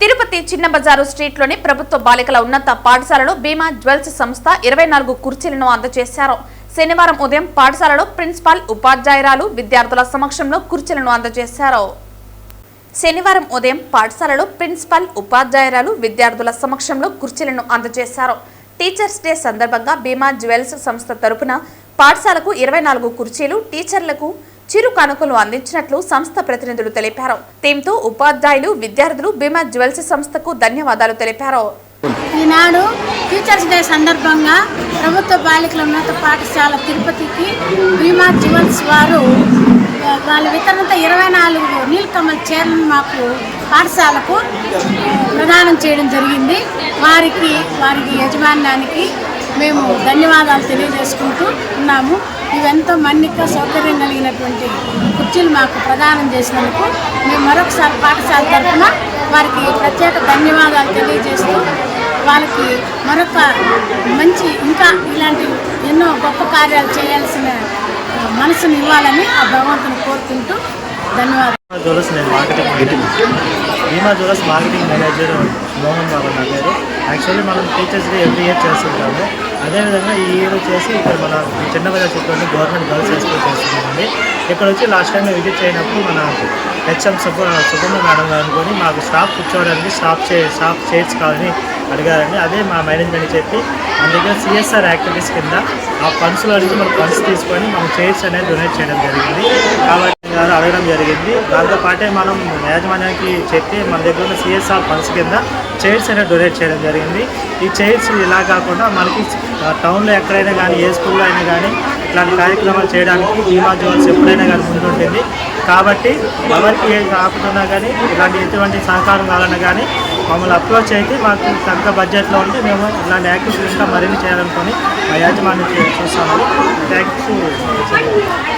తిరుపతి చిన్న బజారు స్ట్రీట్లోని ప్రభుత్వ బాలికల ఉన్నత పాఠశాలలో బీమా జ్యువెల్స్ సంస్థ ఇరవై నాలుగు కుర్చీలను అందజేశారు. శనివారం ఉదయం పాఠశాలలో ప్రిన్సిపాల్ ఉపాధ్యాయురాలు విద్యార్థుల సమక్షంలో కుర్చీలను అందజేశారు. శనివారం ఉదయం పాఠశాలలో ప్రిన్సిపల్ ఉపాధ్యాయురాలు విద్యార్థుల సమక్షంలో కుర్చీలను అందజేశారు. టీచర్స్ డే సందర్భంగా బీమా జ్యువెల్స్ సంస్థ తరపున పాఠశాలకు ఇరవై నాలుగు కుర్చీలు టీచర్లకు చిరు కానుకలు అందించినట్లు సంస్థ ప్రతినిధులు తెలిపారు. దీంతో ఉపాధ్యాయులు విద్యార్థులు బీమా జ్యువెల్స్ సంస్థకు ధన్యవాదాలు తెలిపారు. ఈనాడు టీచర్స్ డే సందర్భంగా ప్రభుత్వ బాలికల ఉన్నత పాఠశాల తిరుపతికి భీమా జ్యువెల్స్ వారు వాళ్ళ వితరణతో ఇరవై నాలుగు నీలకమల్ చీరలను మాకు పాఠశాలకు ప్రదానం చేయడం జరిగింది. వారికి వారికి యజమానానికి మేము ధన్యవాదాలు తెలియజేసుకుంటూ ఉన్నాము. ఇవెంతో మన్నిక సౌకర్యం కలిగినటువంటి కుర్చీలు మాకు ప్రదానం చేసినందుకు మేము మరొకసారి పాఠశాల తరఫున వారికి ప్రత్యేక ధన్యవాదాలు తెలియజేస్తూ వాళ్ళకి మరొక మంచి ఇంకా ఇలాంటి ఎన్నో గొప్ప కార్యాలు చేయాల్సిన మనసుని ఇవ్వాలని ఆ భగవంతుని కోరుకుంటూ ధన్యవాదాలు. భీమా జ్యువెలర్స్ నేను marketing manager Bhima marketing manager Mohan Babu నా పేరు. యాక్చువల్లీ మనం టీచర్స్ డే ఎవ్రీ ఇయర్ చేస్తుంటాము. అదేవిధంగా ఈ ఇయర్ వచ్చేసి ఇక్కడ మన చిన్న బజార్ చుట్టూ గవర్నమెంట్ గర్ల్స్ హైస్కూల్ చేస్తున్నామండి ఇక్కడ వచ్చి లాస్ట్ టైం విజిట్ చేయనప్పుడు మన హెచ్ఎం సుబ్బ సుబ్బమ్మ మేడం గారు అనుకొని మాకు స్టాఫ్ కూర్చోవడానికి స్టాఫ్ చే స్టాఫ్ చైర్స్ కావాలని అడిగారండి. అదే మా మేనేజ్మెంట్ చెప్పి మన దగ్గర సిఎస్ఆర్ యాక్టివిటీస్ కింద ఆ ఫండ్స్లో అడిగి మనం ఫండ్స్ తీసుకొని మనం చైర్స్ అనేది డొనేట్ చేయడం జరిగింది. కాబట్టి గారు అడగడం జరిగింది. దాంతో పాటే మనం యాజమాన్యానికి చెప్పి మన దగ్గర ఉన్న సిఎస్ఆర్ ఫండ్స్ కింద చైర్స్ అనేది డొనేట్ చేయడం జరిగింది. ఈ చైర్స్ ఇలా కాకుండా మనకి టౌన్లో ఎక్కడైనా కానీ ఏ స్కూల్లో అయినా కానీ ఇట్లాంటి కార్యక్రమాలు చేయడానికి బీమా జోన్స్ ఎప్పుడైనా కానీ ముందుంటుంది. కాబట్టి ఎవరికి ఏ ఆపుతున్నా కానీ ఇలాంటి ఎటువంటి సహకారం కావాలన్నా కానీ మమ్మల్ని అప్రోచ్ అయితే మాకు తగ్గ బడ్జెట్లో ఉంటే మేము ఇలాంటి యాక్టివిటీస్ ఇంకా మరిన్ని చేయాలనుకొని మా యాజమాన్యం చే- చూస్తాము థ్యాంక్ యూ